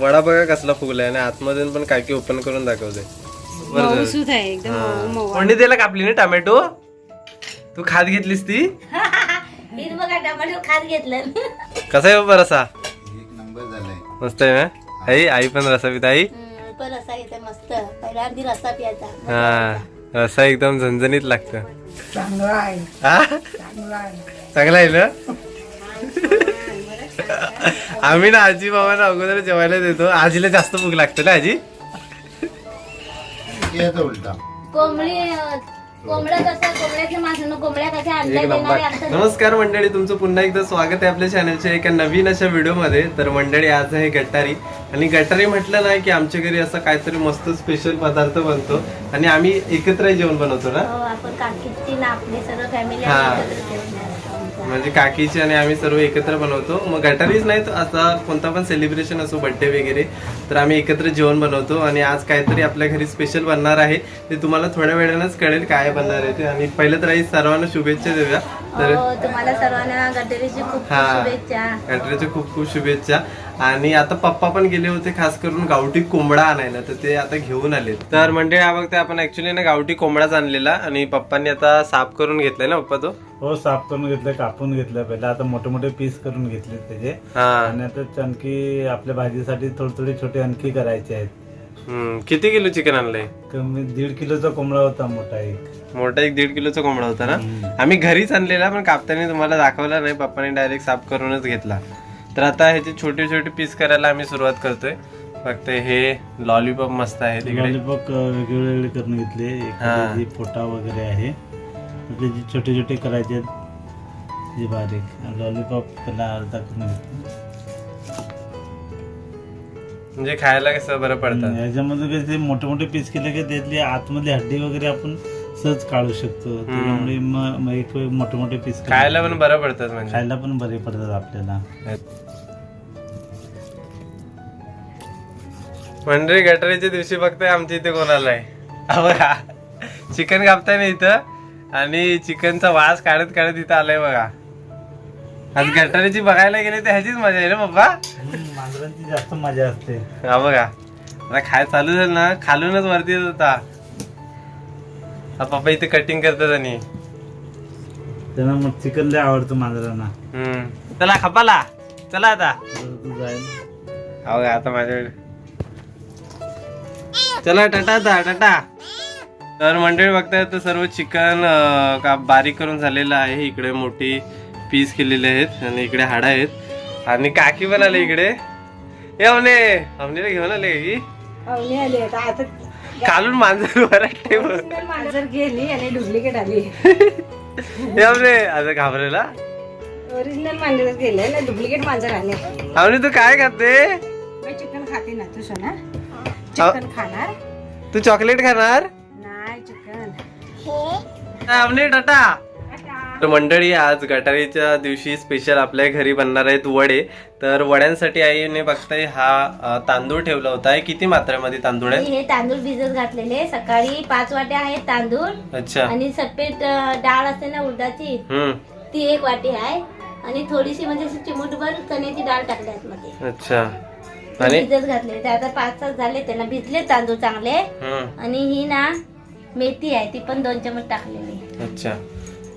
वडा बघा कसला फुगलाय आणि आतमधून पण काकी ओपन करून दाखवते बरं झालं. मऊसूत आहे एकदम मऊ मऊ. कोणी त्याला कापली ना टमॅटो? तू खात घेतलीस ती? बघा टमाटर खात घेतलं. कसा आहे बाबा रसा एक नंबर झालाय. मस्त आहे ना? आई आई पण रसा पित आई? हम्म, पण रसा घेते मस्त. पहिला आधी रसा प्यायचा. हा रसा एकदम झणझणीत लागतं. चांगला आहे. हा? चांगला आहे. चांगला आहे ना? आम्ही ना आजी बाबांना अगोदर जेवायला देतो. आजीला जास्त भूक लागते ना आजी? हे आता उलटा. कोंबडी अं, कोंबड्या कसं कोंबड्याच्या माणसानं कोंबड्या कशा अंडा एक देणारे नंबर. असतात नमस्कार मंडळी तुमचं पुन्हा एकदा स्वागत आहे आपल्या चॅनलच्या एका नवीन अशा व्हिडिओमध्ये तर मंडळी आज आहे गटारी. आणि गटारी म्हटलं ना की आमच्या घरी असं काहीतरी मस्त स्पेशल पदार्थ बनतो. आणि आम्ही एकत्र जेवण बनवतो ना? हो आपण काकीची ना आपले सर्व फॅमिली हा. एकत्र. म्हणजे काकीची आणि आम्ही सर्व एकत्र बनवतो. मग गटारीच नाही तर असा कोणता पण सेलिब्रेशन असो बर्थडे वगैरे तर आम्ही एकत्र जेवण बनवतो. आणि आज काहीतरी आपल्या घरी स्पेशल बनणार आहे ते तुम्हाला थोड्या वेळानंच कळेल काय बनणार आहे ते. आणि पहिलं तर आई सर्वांना शुभेच्छा देऊया. तर हो तुम्हाला सर्वांना गटरीची खूप खूप हा. शुभेच्छा. गटरीच्या खूप खूप शुभेच्छा. आणि आता पप्पा पण गेले होते खास करून गावठी कोंबडा आणायला तर ते आता घेऊन आले तर म्हणजे हा बघते आपण ऍक्च्युली ना गावठी कोंबडाच आणलेला आणि पप्पांनी आता साफ करून घेतलाय ना पप्पा तो? हो साफ करून घेतलं कापून घेतलं पहिला आता मोठे मोठे पीस करून घेतले त्याचे. हा. आणि आता आणखी आपल्या भाजीसाठी थोडे थोडे छोटे आणखी करायचे आहेत. हम्म. किती किलो चिकन आणलंय? कमी दीड किलोचा कोंबडा होता मोठा एक. मोठा एक दीड किलोचा कोंबडा होता ना? हम्म. आम्ही घरीच आणलेला पण कापताना तुम्हाला दाखवला नाही पप्पाने डायरेक्ट साफ करूनच घेतला. तर आता ह्याचे छोटे छोटे पीस करायला आम्ही सुरुवात करतोय. फक्त हे लॉलीपॉप मस्त आहे तिकडे. लॉलीपॉप वेगळे वेगळे करून घेतले. हा. एखादी पोटा वगैरे आहे. तर त्याचे छोटे छोटे करायचे आहेत जे बारीक. लॉलीपॉप त्याला अर्धा करून घेतलं. म्हणजे खायला कसं बरं पडतं? याच्यामध्ये कसे मोठे मोठे पीस केले की त्यातली आतमधली हड्डी वगैरे आपण सहज काढू शकतो. त्याच्यामुळे मग एक मोठे मोठे पीस खायला पण बरं पडतात म्हणजे. खायला पण बरे पडतात आपल्याला. म्हणजे गटारीच्या दिवशी फक्त आमच्या इथे कोणाला आहे. बघा चिकन कापताय ना इथं? आणि चिकनचा वास काढत काढत इथं आलाय बघा. आज गटारीची बघायला गेले तर ह्याचीच मजा आहे ना पप्पा? मांजरांची जास्त मजा असते. हा बघा. आता खाय चालू झालं ना खालूनच वरती येत होता. हा पप्पा इथे कटिंग करतात आणि. त्यांना मग चिकन लय आवडतं मांजरांना. हम्म. चला खपाला. चला आता. तू जाईल हा आता माझ्याकडे चला टाटा आता टाटा. तर मंडळी बघताय तर सर्व चिकन का बारीक करून झालेलं आहे. इकडे मोठी पीस केलेले आहेत आणि इकडे हाडा आहेत. आणि काकी पण आले इकडे. हे अवने. अवनीला घेऊन आले का आले आता कालून मांजर वर ठेव मांजर गेली आणि डुप्लिकेट आली. अवने आता घाबरेला ओरिजिनल मांजर गेले ना डुप्लिकेट मांजर आले. अवनी तू काय खाते? मी चिकन खाते ना तू सोना. चिकन खाणार. तू चॉकलेट खाणार? नाही चिकन अवनी टाटा. तर मंडळी आज गटारीच्या दिवशी स्पेशल आपल्या घरी बनणार आहेत वडे. तर वड्यांसाठी आईने बघताय हा तांदूळ ठेवला होता. किती मात्रेमध्ये तांदूळ आहे हे तांदूळ भिजत घातलेले सकाळी पाच वाट्या आहेत तांदूळ. अच्छा. आणि अं, डाळ असते ना उडदाची ती एक वाटी आहे. आणि थोडीशी म्हणजे अशी चिमूटभर चण्याची डाळ टाकली आतमध्ये अच्छा. आणि? भिजत घातले ते आता पाच तास झाले त्यांना भिजले तांदूळ चांगले. आणि ही ना मेथी आहे ती पण दोन चमच टाकलेली अच्छा.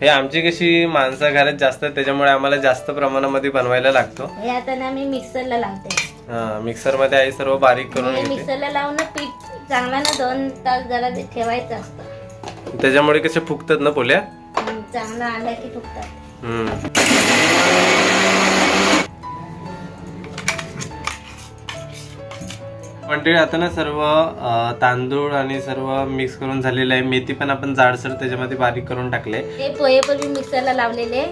हे आमची कशी माणसं घरात जास्त त्याच्यामुळे आम्हाला जास्त प्रमाणामध्ये बनवायला लागतो. हे आता ना मी मिक्सरला लावते. हा मिक्सरमध्ये आई सर्व बारीक करून हे घेते. मिक्सरला लावून ना पीठ चांगला ना दोन तास जरा ते ठेवायचं असतं. त्याच्यामुळे कसे फुगतात ना पोल्या? हम्म, चांगलं आलं की फुकतात हम्म. मंडळी आता ना सर्व तांदूळ आणि सर्व मिक्स करून झालेलं आहे. मेथी पण आपण जाडसर त्याच्यामध्ये बारीक करून टाकले. ते पोहे पण मी मिक्सरला लावलेले.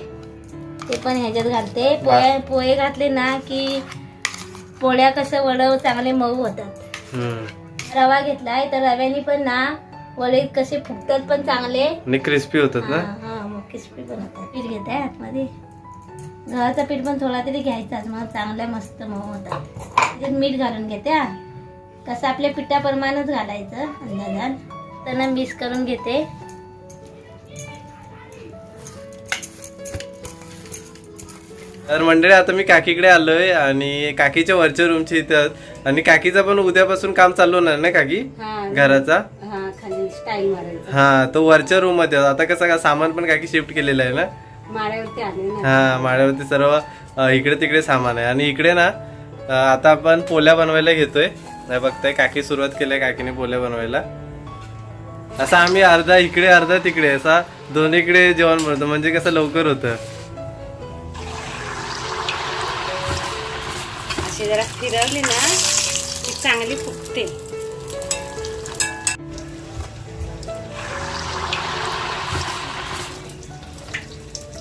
ते पण ह्याच्यात घालते. पोहे पोहे घातले ना की पोळ्या कसं वडं चांगले मऊ होतात. रवा घेतलाय तर रव्याने पण ना वडे कसे फुगतात पण चांगले. क्रिस्पी होतात हा ना हा क्रिस्पी पण होतात. पीठ घेत आहे आतमध्ये? गव्हाचं पीठ पण थोडा तरी घ्यायचाच मग चांगल्या मस्त मऊ होतात. मीठ घालून घेते हा. कसं आपल्या पिठाप्रमाणेच घालायचं अंदाजान त्यांना मिक्स करून घेते. तर मंडळी आता मी काकीकडे आलोय आणि काकीच्या वरच्या रूमच्या इथं. आणि काकीचा पण उद्यापासून काम चालू होणार ना काकी? घराचा? हा हा तो वरच्या रूममध्ये. आता कसं का सामान पण काकी शिफ्ट केलेलं आहे ना? माळ्यावरती आले ना. हा माळ्यावरती सर्व इकडे तिकडे सामान आहे. आणि इकडे ना आता आपण पोल्या बनवायला घेतोय. नाही बघताय. काकी सुरुवात केली काकीने पोल्या बनवायला. असं आम्ही अर्धा इकडे अर्धा तिकडे असा दोन्हीकडे जेवण बनवतो. म्हणजे कसं लवकर होतं. अशी जरा फिरवली ना की चांगली फुगते.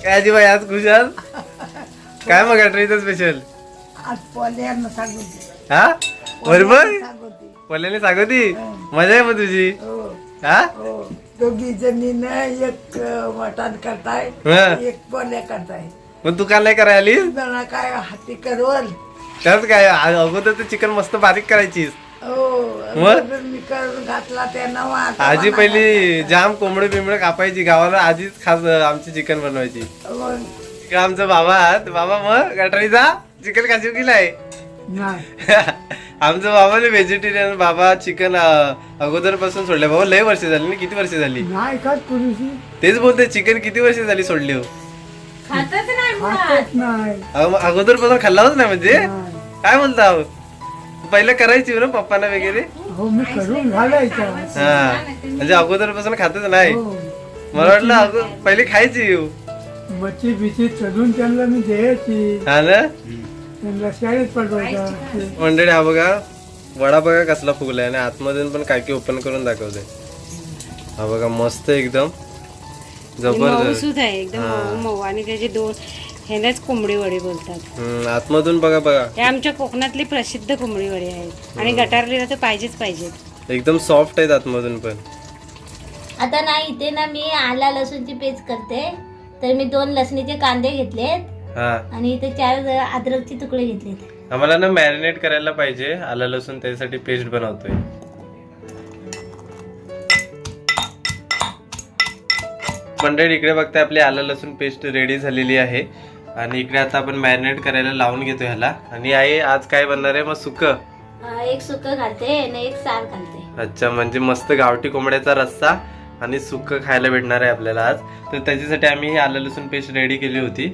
काय आजी बाई आज खुशाल काय मग स्पेशल आज सांगून हा? बरोबर? पोल्याने सांगती मजा आहे मग तुझी? हो. हा? हो. दोघी जणीनं एक मटण करताय हा. एक पोल्या करताय. मग तू का नाही करायला जणा काय हाती करवल? त्याच काय? अगोदर तर चिकन मस्त बारीक करायचीस. हो. आता आजी पहिली जाम कोंबडे बिंबडे कापायची गावाला आजीच खास आमची चिकन बनवायची. आमचा बाबा. बाबा मग गटारीचा चिकन खाशीव केलाय आमचं बाबाने व्हेजिटेरियन बाबा चिकन अगोदरपासून सोडले. बाबा लय वर्ष झाली ना? किती वर्ष झाली? नाही का पुरुषी तेच बोलते चिकन किती वर्ष झाली सोडली? हो खातच नाही मुळात. खातच नाही. अगोदरपासून खाल्लाच नाही म्हणजे? नाही. काय म्हणता? पहिलं करायची ना पप्पांना वगैरे? हो मी करून घालायचं. हा. म्हणजे अगोदरपासून खातच नाही. हो. मला वाटलं अगो पहिले खायची. हो. मच्छी बिची चढून त्यांना मी द्यायची. हा ना? त्यांना शाळेत पाठवायचं मंडळी हा बघा वडा बघा कसला फुगलाय आणि आतमधून पण काकी ओपन करून दाखवते. हा बघा मस्त एकदम. जबरदस्त. आहे एकदम मऊ आणि त्याचे दोन ह्यालाच कोंबडी वडे बोलतात. आतमधून बघा बघा. हे आमच्या कोकणातली प्रसिद्ध कोंबडी वडे आहेत. आणि गटारलेला तर पाहिजेच पाहिजेत एकदम सॉफ्ट आहेत आतमधून पण. आता ना इथे ना मी आला लसूणची पेस्ट करते. तर मी दोन लसणीचे कांदे घेतलेत. हा. आणि इथे चार अद्रकचे तुकडे घेतलेत आम्हाला ना मॅरिनेट करायला पाहिजे. आलं लसूण त्यासाठी पेस्ट बनवतोय. मंडळी इकडे बघताय आपली आलं लसूण पेस्ट रेडी झालेली आहे. आणि इकडे आता आपण मॅरिनेट करायला लावून घेतो ह्याला. आणि आई आज काय बनणार आहे? मग सुक. एक सुक घालते आणि एक सार घालते. अच्छा म्हणजे मस्त गावठी कोंबड्याचा रस्सा आणि सुक्क खायला भेटणार आहे आपल्याला आज. तर त्याच्यासाठी आम्ही ही आलं लसूण पेस्ट रेडी केली होती.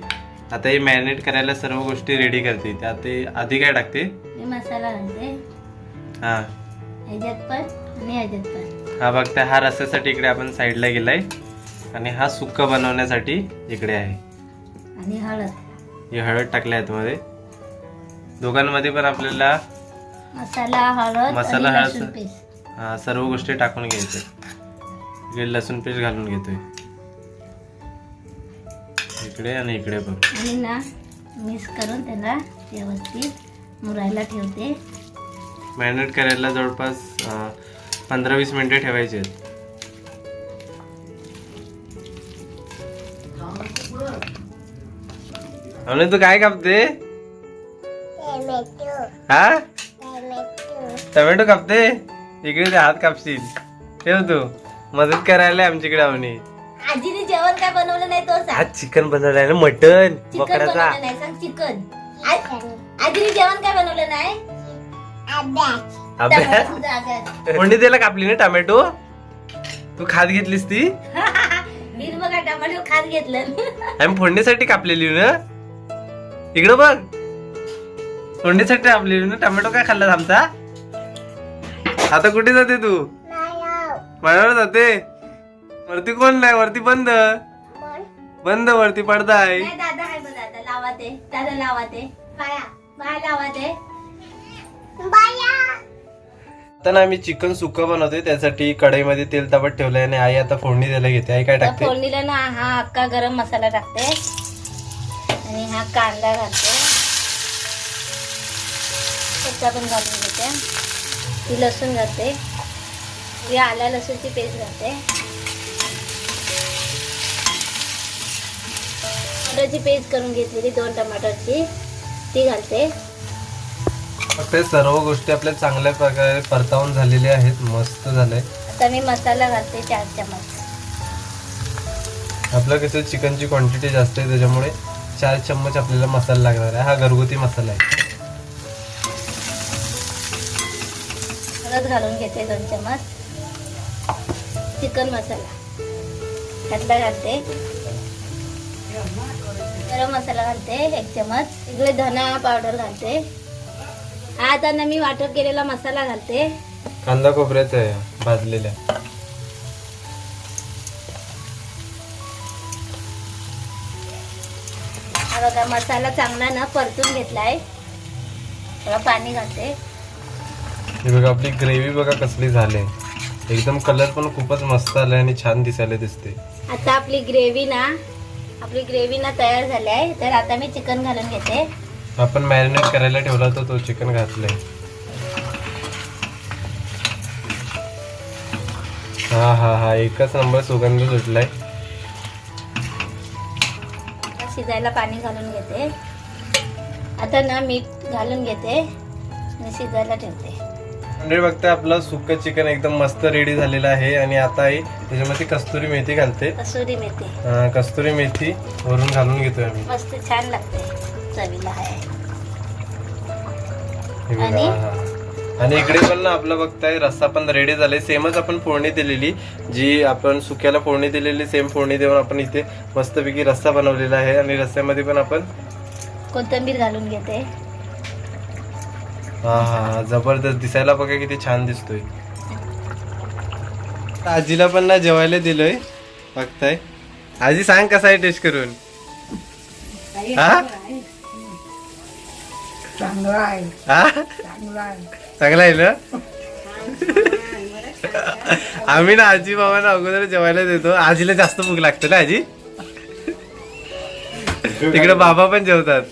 आता हे मॅरिनेट करायला सर्व गोष्टी रेडी करते. त्यात ते आधी काय टाकते? मी मसाला घालते. हा. ह्याच्यात पण आणि ह्याच्यात पण. हा बघता हा रस्स्यासाठी इकडे आपण साईडला गेलाय. आणि हा सुक्क बनवण्यासाठी इकडे आहे. आणि हळद. ही हळद टाकल्या आहेत मध्ये. दोघांमध्ये पण आपल्याला मसाला हळद मसाला, आणि हळद. लसूण पेस्ट. हा, सर्व गोष्टी टाकून घ्यायच्या इकडे लसूण पेस्ट घालून घेतोय. इकडे आणि इकडे पण आणि ना मिक्स करून त्याला व्यवस्थित मुरायला ठेवते. मॅरिनेट करायला जवळपास पंधरा वीस मिनिटे ठेवायचे आहेत. तू काय कापते? हा? टोमॅटो कापते? इकडे ते हात कापशील. ठेव तू. मदत करायला आमच्याकडे अवनी काय बनवलं नाही तो सांग. आज चिकन बनवलंय ना मटन चिकन बनवलं नाही सांग चिकन. आजीने जेवण काय बनवलं नाही? अभ्यास. टमाटरचं अभ्यास. कोणी त्याला कापली ना टोमॅटो? तू खात घेतलीस ती? मी बघा टमाटर खात घेतलं. आम्ही फोडणीसाठी कापलेली ना. इकडं बघ. फोडणीसाठी कापलेली ना टोमॅटो काय खाल्लास आमचा? आता कुठे जाते तू? माझ्यावर जाते? वरती कोण नाही? वरती बंद. बंद वरती पडदा आहे. नाही दादा आहे बघ दादा लावा ते. दादा लावा ते. बाया बाया लावा ते. आता ना आम्ही चिकन सुक्क बनवतोय त्यासाठी कढईमध्ये तेल तापत ठेवलंय आणि आई आता फोडणी द्यायला घेते. आई काय टाकते? फोडणीला ना हा अक्का गरम मसाला टाकते. आणि हा कांदा घालते. त्याचा पण घालून घेते. ही लसूण घालते. ही आला लसूणची पेस्ट घालते. टमाटरची पेस्ट करून घेतलेली दोन टमाटरची. ती घालते. हे सर्व गोष्टी आपल्या चांगल्या प्रकारे परतावून झालेल्या आहेत. मस्त झालंय. आता मी मसाला घालते चार चमच आपलं कसं चिकनची क्वांटिटी जास्त आहे त्याच्यामुळे चार चम्मच आपल्याला मसाला लागणार आहे. हा घरगुती मसाला आहे. हळद घालून घेते दोन चमच चिकन मसाला. त्यातला घालते. गरम मसाला घालते एक चमच इकडे धना पावडर घालते. हा आता ना मी वाटप केलेला मसाला घालते. कांदा खोबऱ्याचा आहे भाजलेल्या. हा बघा मसाला चांगला ना परतून घेतलाय. थोडं पाणी घालते. हे बघा आपली ग्रेव्ही बघा कसली झाली. एकदम कलर पण खूपच मस्त आलाय आणि छान दिसायला दिसते. आता आपली ग्रेव्ही ना आपली ग्रेव्ही ना तयार झाली आहे. तर आता मी चिकन घालून घेते. आपण मॅरिनेट करायला ठेवला होता तो चिकन घातलाय. हा हा हा एकच नंबर सुगंध सुटलाय. शिजायला पाणी घालून घेते. आता ना मीठ घालून घेते. आणि शिजायला ठेवते. म्हणजे बघता आपलं सुक्क चिकन एकदम मस्त रेडी झालेलं आहे. आणि आता आई त्याच्यामध्ये कस्तुरी मेथी घालते. कसुरी मेथी. अं, कस्तुरी मेथी वरून घालून घेतोय आम्ही. मस्त छान लागते. चवीला आहे. हे बघा, आणि? हा. आणि इकडे पण ना आपलं बघताय रस्सा पण रेडी झाले. सेमच आपण फोडणी दिलेली जी आपण सुक्याला फोडणी दिलेली सेम फोडणी देऊन आपण इथे मस्तपैकी रस्सा बनवलेला आहे. आणि रस्स्यामध्ये पण आपण कोथिंबीर घालून घेते. हा हा हा, जबरदस्त दिसायला बघा किती छान दिसतोय. आजीला पण ना जेवायला दिलोय. बघताय. आजी सांग कसा आहे टेस्ट करून? हा? हा? चांगला आहे. ना? आम्ही ना आजी बाबांना अगोदर जेवायला देतो. आजीला जास्त भूक लागते ना आजी? तिकडे बाबा पण जेवतात.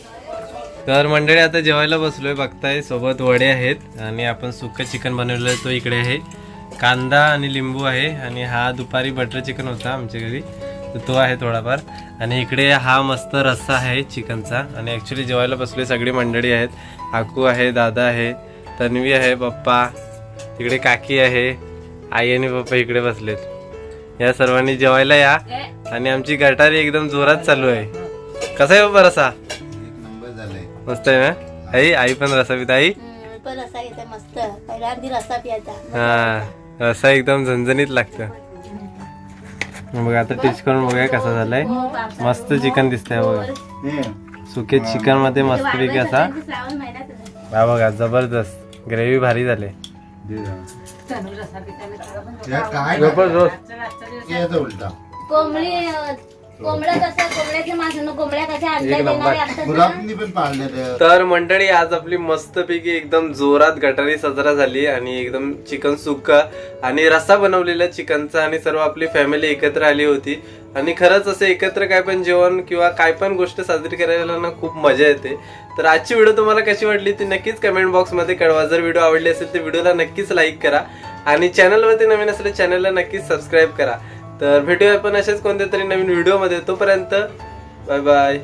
तर मंडळी आता जेवायला बसलोय बघताय सोबत वडे आहेत आणि आपण सुक्क चिकन बनवलेलं तो इकडे आहे. कांदा आणि लिंबू आहे आणि हा दुपारी बटर चिकन होता आमच्या घरी. तर तो आहे थोडाफार. आणि इकडे हा मस्त रस्सा आहे चिकनचा. आणि ॲक्च्युली जेवायला बसलोय सगळी मंडळी आहेत. आकू आहे दादा आहे तन्वी आहे पप्पा तिकडे काकी आहे आई आणि पप्पा इकडे बसलेत. या सर्वांनी जेवायला या. आणि आमची गटारी एकदम जोरात चालू आहे. कसा आहे बाबा रसा मस्त आहे ना? आई आई पण रसा पित आई पण रसा घेते मस्त. हा रसा एकदम झणझणीत लागतं. बघ आता टेस्ट करून बघूया कसा झालाय. मस्त चिकन दिसतंय बघा. सुके चिकनमध्ये मस्तपैकी असा. श्रावण महिन्यात हा बघा जबरदस्त. ग्रेव्ही भारी झाले. कोंबडी कोंबड्या कशा कोंबड्याचे माणसं कोंबड्या कशा अंडा एक नंबर. देणारे असतात ना? गुलाबनी पण पाळलेलं तर मंडळी आज आपली मस्तपैकी एकदम जोरात गटारी सजरा झाली आणि एकदम चिकन सुक्का आणि रस्सा बनवलेला चिकनचा आणि सर्व आपली फॅमिली एकत्र आली होती. आणि खरंच असं एकत्र काय पण जेवण किंवा काय पण गोष्ट साजरी करायला ना खूप मजा येते. तर आजची व्हिडिओ तुम्हाला कशी वाटली ती नक्कीच कमेंट बॉक्समध्ये कळवा. जर व्हिडिओ आवडली असेल तर व्हिडिओला नक्कीच लाईक करा. आणि चॅनलवरती नवीन असले चॅनलला नक्कीच सबस्क्राईब करा. तर भेटूया आपण असेच कोणत्या तरी नवीन व्हिडिओमध्ये तोपर्यंत बाय बाय